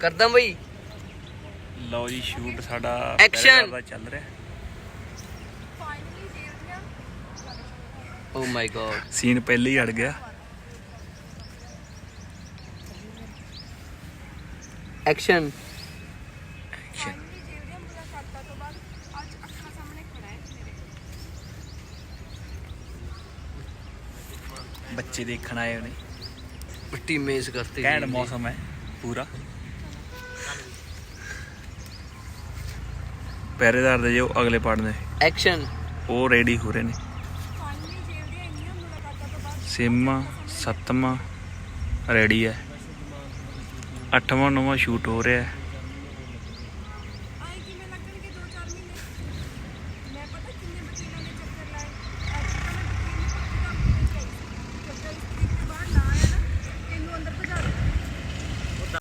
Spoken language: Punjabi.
ਕਰਦਾ ਬਈ? ਲਓ ਜੀ ਸ਼ੂਟ ਸਾਡਾ ਦਾ ਚੱਲ ਰਿਹਾ। ਓ ਮਾਈ ਗॉड ਸੀਨ ਪਹਿਲੇ ਹੀ ਅੜ ਗਿਆ। ਐਕਸ਼ਨ ਮੇਰੇ ਬੱਚੇ ਦੇਖਣ ਆਏ ਨੇ ਮਿੱਟੀ ਮੇਜ਼ ਕਰਤੇ ਘੈਂਟ ਮੌਸਮ ਹੈ ਪੂਰਾ। ਪਹਿਰੇਦਾਰ ਦੇ ਜੋ ਅਗਲੇ ਪਾਰਟ ਨੇ। ਐਕਸ਼ਨ ਉਹ ਰੈਡੀ ਹੋ ਰਹੇ ਨੇ। ਸੇਮਾ ਸੱਤਵਾਂ ਰੈਡੀ ਹੈ। ਅੱਠਵਾਂ ਨੌਵਾਂ ਸ਼ੂਟ ਹੋ ਰਿਹਾ ਹੈ।